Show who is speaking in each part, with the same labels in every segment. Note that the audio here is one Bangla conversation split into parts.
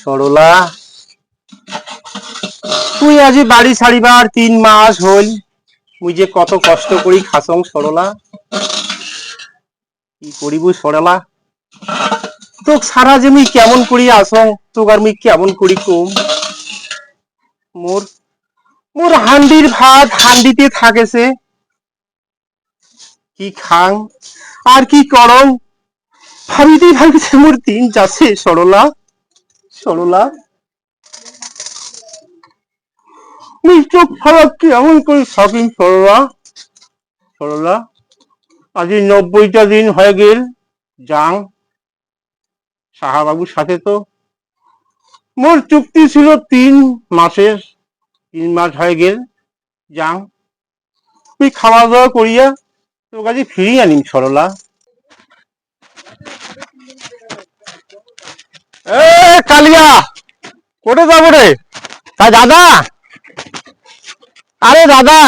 Speaker 1: সরলা, তুই আজি বাড়ি ছাড়িবার তিন মাস হল মুই যে কত কষ্ট করি খাসং সরলা। কি করিব সরলা? তোক সারা যে মুই কেমন করি আসং, তোক আর মুই কেমন করি কম? মোর মোর হান্ডির ভাত হান্ডিতে থাকেছে কি খাং, আর কি করং? ভাবিতেই ভাবিতে মোর দিন যাচ্ছে সরলা। সরলা মুই চোখ ফাড়া কেমন করে থাকিম সরলা সরলা আজি নব্বইটা দিন হয়ে গেল। যাং সাহাবাবুর সাথে তো। মোর চুক্তি ছিল তিন মাসের। তিন মাস হয়ে গেল। যাং তুই খাওয়া দাওয়া করিয়া তোর কাছে ফিরিয়ে আনিম সরলা এ কালিয়া কোটে যাব রে। তা দাদা আরে দাদা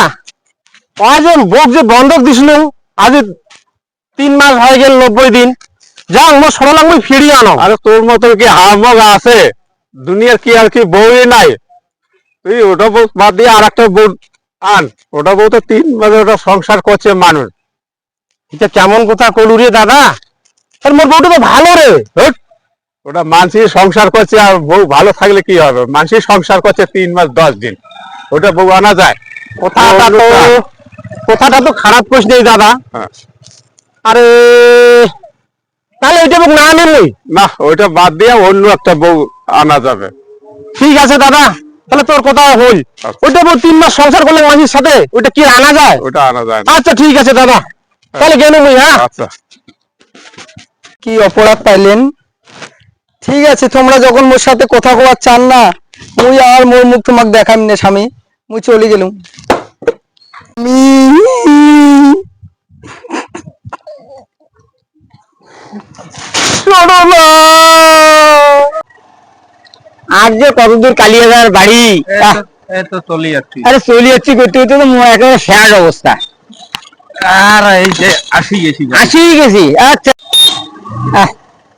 Speaker 1: আজ বোক যে বন্ধক দিছিল? আজ তিন মাস হয়ে গেল নব্বই দিন। যাও মোর সরলা মুই ফিরিয়ে আনো।
Speaker 2: আরে তোর মতো কি হামগ আছে? দুনিয়ার কি আর কি বউই নাই? তুই ওটা বউ বাদ দিয়ে আর একটা বউ আন। ওটা বউ তো তিন মাসে ওটা সংসার করছে মানুষ।
Speaker 1: এটা কেমন কথা কলু রে দাদা? আর মোর বউটা তো ভালো রে।
Speaker 2: ওটা মানসি সংসার করছে আর বউ ভালো থাকলে কি হবে? মানসি সংসার করছে তিন মাস দশ দিন। ওটা বউ আনা যায়।
Speaker 1: কথাটা তো কথাটা তো খারাপ নেই দাদা।
Speaker 2: হ্যাঁ।
Speaker 1: আরে তাহলে ওইটা মোক না
Speaker 2: না ওইটা বাদ দিয়ে অন্য একটা বউ আনা যাবে।
Speaker 1: ঠিক আছে দাদা তাহলে তোর কথা হল। ওইটা বউ তিন মাস সংসার করলে মাঝির সাথে ওইটা কি আনা যায়?
Speaker 2: ওটা আনা যায়
Speaker 1: আচ্ছা ঠিক আছে দাদা। তাহলে গেল মুই হ্যাঁ?
Speaker 2: আচ্ছা।
Speaker 3: কি অপরাধ পাইলেন? ঠিক আছে তোমরা যখন মোর সাথে কথা কওয়ার চান না মুই আর মোর মুখ তোমাকে দেখাম না স্বামী। মুই চলে গেলুম। আমি
Speaker 1: আর যে কতদূর কালিয়াদার বাড়ি। আরে চলে যাচ্ছি করতে করতে তো একেবারে স্যাড অবস্থা।
Speaker 2: আর এই যে আসি গেছি।
Speaker 1: আসি গেছি আচ্ছা। আহ,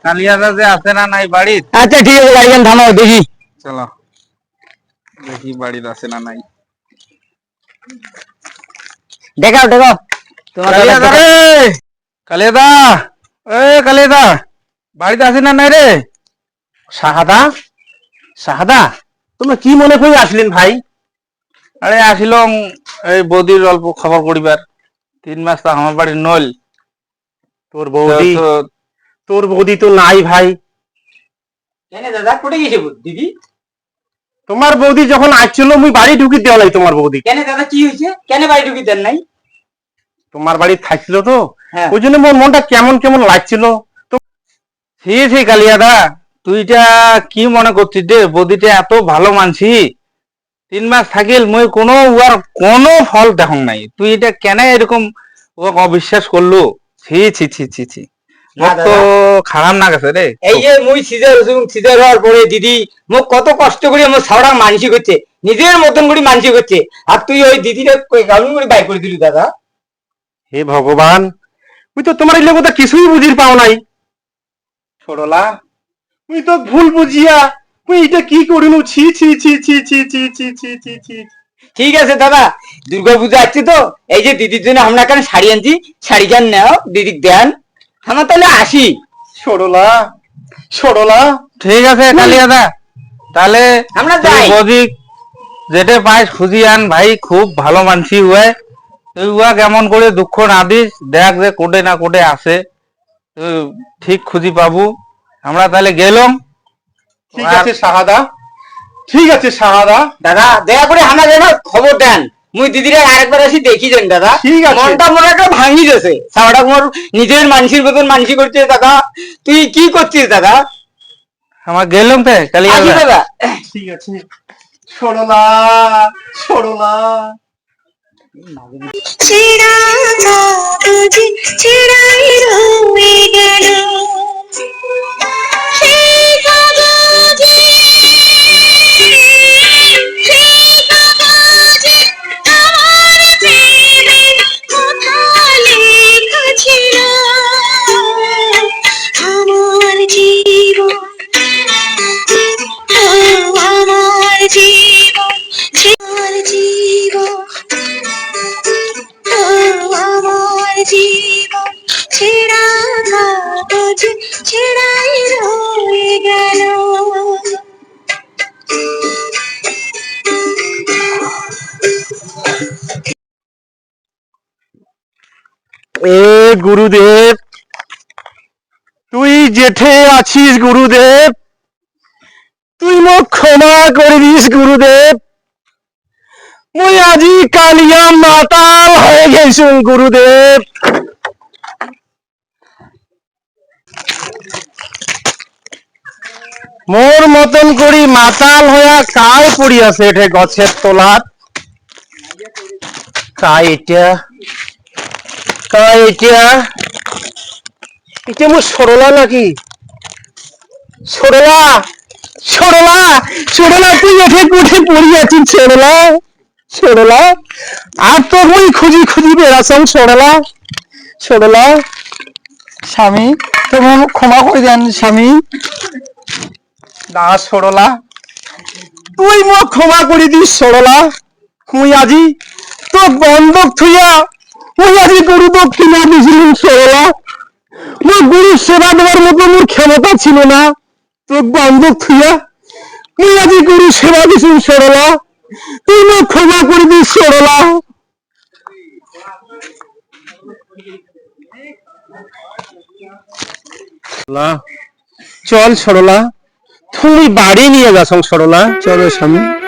Speaker 2: কালিয়াদা যে আছে না নাই বাড়ির?
Speaker 1: আচ্ছা ঠিক আছে গাড়িখান থামাও দেখি।
Speaker 2: চলো। দেখি বাড়ির আছে না নাই।
Speaker 1: দেখাও দেখাও। তোমার
Speaker 2: কালিয়াদা রে! কালিয়াদা! এ কালিয়াদা! বাড়িতে আছে না নাই রে?
Speaker 1: শাহাদা? শাহাদা তোমরা কি মনে করে আসলেন ভাই?
Speaker 2: আরে আসিলাম এই বৌদির অল্প খবর করিবার তিন মাস তো আমার বাড়ির নল।
Speaker 1: তোর বৌদি। তোর বৌদি তো নাই ভাই।
Speaker 3: কেন দাদা কোটে গেছে দিদি?
Speaker 1: তোমার বৌদি যখন আসছিল মুই বাড়ি ঢুকি দেওয়া নাই তোমার বৌদি।
Speaker 3: কেন দাদা কি হয়েছে? কেন বাড়ি ঢুকি দেন নাই?
Speaker 1: তোমার বাড়ি থাকছিল তো?
Speaker 3: হ্যাঁ।
Speaker 1: ওই জন্য মোর মনটা কেমন কেমন লাগছিল। তো
Speaker 2: ছি ছি কালিয়াদা তুইটা কি মনে করছিস রে? বৌদিটা এত ভালো মানছি। তিন মাস থাকিল মই কোনো উয়ার কোনো ফল দেখং নাই। তুই এটা কেন এরকম অবিশ্বাস করল? ছি ছি ছি ছি ছি। তো খারাপ না গেছে রে।
Speaker 3: এই যে মুই সিজার হইছুম সিজার হওয়ার পরে দিদি মোক কত কষ্ট করে আমার সাওড়া মানসি করছে নিজের মতন করে মানসি করছে আর তুই ওই দিদিটা কেমন করে বাই করে দিলি দাদা।
Speaker 1: হে ভগবান তুই তো তোমার এই কথা কিছুই বুঝির পাও নাই। সরলা তুই তো ভুল বুঝিয়া তুই এটা কি করিনু? ছি ছি ছি ছি ছি ছি ছি ছি ছি ছি।
Speaker 3: ঠিক আছে দাদা। দুর্গা পূজা আসছে তো এই যে দিদির জন্য আমরা এখানে শাড়ি আনছি শাড়ি কেন নাও দিদি দেন। আমরা তাহলে আসি।
Speaker 1: সরলা সরলা।
Speaker 2: ঠিক আছে কালিয়াদা। তাহলে
Speaker 3: আমরা যাই।
Speaker 2: বৌদি যেটা পাইস খুঁজি আন ভাই খুব ভালো মানসি উয়ে তুই উয়া কেমন করে দুঃখ না দিস দেখ যে কোটে না কোটে আছে। তুই ঠিক খুঁজি পাবু। আমরা তাহলে গেলাম।
Speaker 1: ঠিক আছে শাহাদা। ঠিক আছে শাহাদা।
Speaker 3: দাদা দয়া করে আমরা যেন খবর দেন। মুই দিদিরা আরেকবার আসি দেখি দেন দাদা।
Speaker 1: ঠিক আছে।
Speaker 3: মনটা মনে একটা ভাঙি গেছে সারাটা মোর নিজের মানসির মতন মানসি করছে দাদা। তুই কি করছিস দাদা?
Speaker 2: আমার গেলাম তো? কালিয়াদা
Speaker 3: দাদা।
Speaker 1: ঠিক আছে সরলা সরলা।
Speaker 4: ছেঁড়া কাগজ ছেঁড়াই রয়ে গেল। সেই কাগজে গেল
Speaker 1: এ গুরুদেব, তুই জেঠে আছিস গুরুদেব? তুই মোক ক্ষমা করে দিস গুরুদেব। মুই আজি কালিয়া মাতাল হয়ে গেছু গুরুদেব। মোর মতন করি মাতাল হইয়া কায় পড়ি আছে এঠে গছের তলাত কায় এটা? কায় এটা? এটা মোর সরলা নাকি? সরলা? সরলা? সরলা, তুই এঠে কুঠে পড়ি আছিস, সরলা? সরলা? আর তো মুই খুঁজি খুঁজি বেড়াছাম সরলা? সরলা?
Speaker 3: স্বামী, তোমার ক্ষমা করে দেন, স্বামী।
Speaker 1: না সরলা। তুই মোক ক্ষমা করে দিস সরলা। মুই আজি তো বন্ধক থুইয়া মুই আজি গরু দক্ষিণা দিছিলাম সরলা। মোর গরুর সেবা দেওয়ার মতো মোর ক্ষমতা ছিল না। তো বন্ধক থুইয়া মুই আজি গরু সেবা দিছিলাম সরলা। তুই মোক ক্ষমা করে দিস সরলা। চল সরলা। তুমি বাড়ি নিয়ে গা সরলা। চলো স্বামী।